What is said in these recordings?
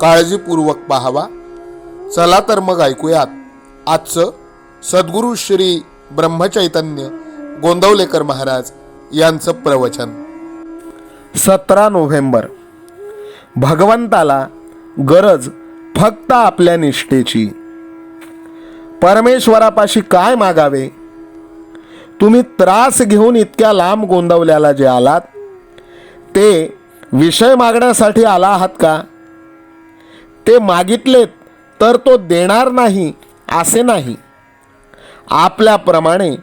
काळजीपूर्वक पाहावा. चला तर मग ऐकूयात. आजचं सद्गुरू श्री ब्रह्मचैतन्य गोंदवलेकर महाराज यांचं प्रवचन. सतरा नोव्हेंबर. भगवंताला गरज फक्त आपल्या निष्ठेची. परमेश्वरापाशी काय मागावे? तुम्ही त्रास घेऊन इतक्या लांब गोंदवल्याला जे आलात ते विषय मागण्यासाठी आला आहात का? ते मागितलेत तर तो देणार नाही असे नाही. आपल्याप्रमाणे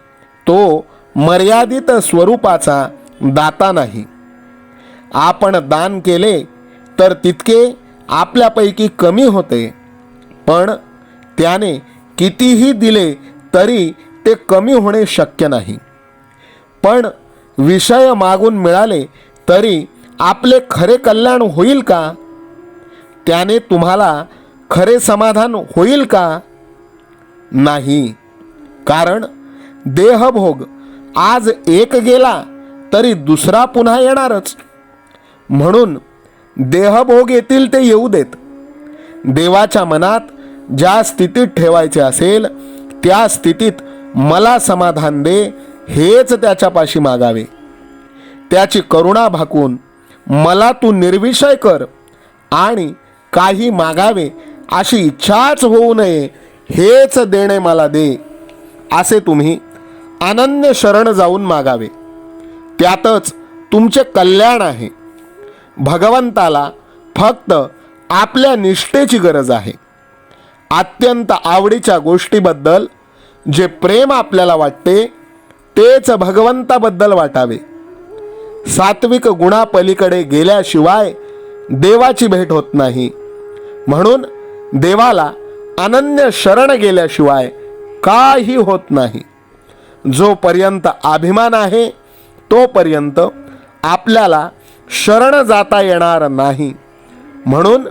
तो मर्यादित स्वरूपाचा दाता नाही. आपण दान केले तर तितके आपल्यापैकी कमी होते. पण त्याने कितीही दिले तरी ते कमी होणे शक्य नाही. पण विषय मागून मिळाले तरी आपले खरे कल्याण होईल का? त्याने तुम्हाला खरे समाधान होईल का? नाही. कारण देहभोग आज एक गेला तरी दुसरा पुन्हा येणारच. म्हणून देहभोग येतील ते येऊ देत. देवाच्या मनात ज्या स्थितीत ठेवायचे असेल त्या स्थितीत मला समाधान दे हेच त्याच्यापाशी मागावे. त्याची करुणा भाकून मला तू निर्विषय कर आणि काही मागावे अशी इच्छाच होऊ नये हेच देणे मला दे. असे तुम्ही अनन्य शरण जाऊन मागावे. त्यातच तुमचे कल्याण आहे. भगवंताला फक्त आपल्या निष्ठेची गरज आहे. अत्यंत आवडीच्या गोष्टीबद्दल जे प्रेम आपल्याला वाटते तेच भगवंताबद्दल वाटावे. सात्विक गुणापलीकडे गेल्याशिवाय देवाची भेट होत नाही. म्हणून देवाला अनन्य शरण गेल्याशिवाय काही होत नाही. जोपर्यंत अभिमान आहे तोपर्यंत आपल्याला शरण जाता येणार नाही. म्हणून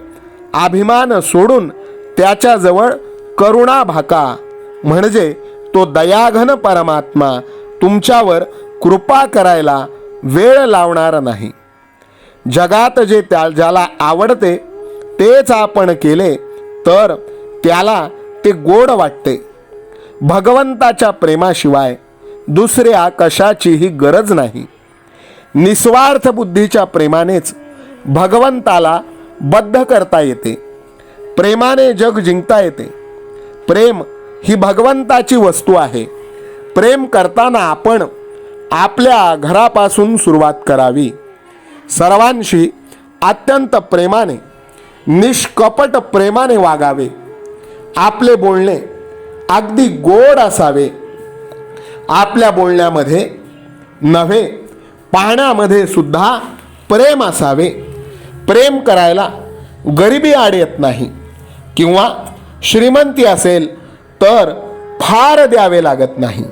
अभिमान सोडून त्याच्याजवळ करुणा भाका. म्हणजे तो दयाघन परमात्मा तुमच्यावर कृपा करायला वेळ लावणार नाही. जगात जे त्या ज्याला आवडते तेच आपण केले तर त्याला ते गोड वाटते. भगवंताच्या प्रेमाशिवाय दुसऱ्या कशाचीही गरज नाही. निस्वार्थ बुद्धीच्या प्रेमानेच भगवंताला बद्ध करता येते. प्रेमाने जग जिंकता येते. प्रेम ही भगवंताची वस्तू आहे. प्रेम करताना आपण आपल्या घरापासून सुरुवात करावी. सर्वांशी अत्यंत प्रेमाने निष्कपट प्रेमाने वागावे. आपले बोलणे अगदी गोड असावे. आपल्या बोलण्यामध्ये नव्हे पाहण्यामध्ये सुद्धा प्रेम असावे. प्रेम करायला गरिबी आड येत नाही किंवा श्रीमंती असेल तर फार द्यावे लागत नाही.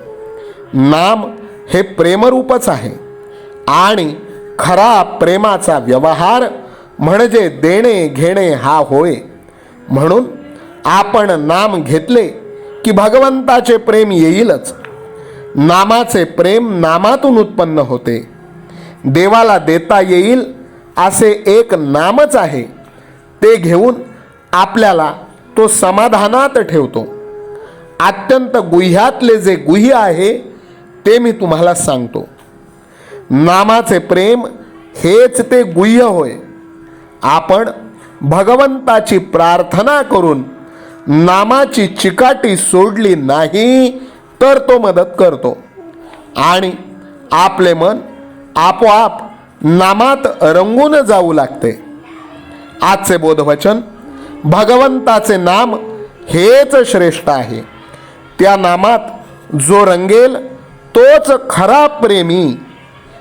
नाम हे प्रेमरूपच आहे आणि खरा प्रेमाचा व्यवहार म्हणजे देणे घेणे हा होय. म्हणून आपण नाम घेतले की भगवंताचे प्रेम येईलच. नामाचे प्रेम नामातून उत्पन्न होते. देवाला देता येईल असे एक नामच आहे. ते घेऊन आपल्याला तो समाधानात ठेवतो. अत्यंत गुह्यातले जे गुह्य आहे ते मी तुम्हाला सांगतो. नामाचे प्रेम हेच ते गुह्य होय. आपण भगवंताची प्रार्थना करून नामाची चिकाटी सोडली नाही तर तो मदत करतो. आणि आपले मन आपोआप नामात रंगून जाऊ लागते. आजचे बोधवचन भगवंताचे नाम हेच श्रेष्ठ आहे. त्या नामात जो रंगेल तोच खरा प्रेमी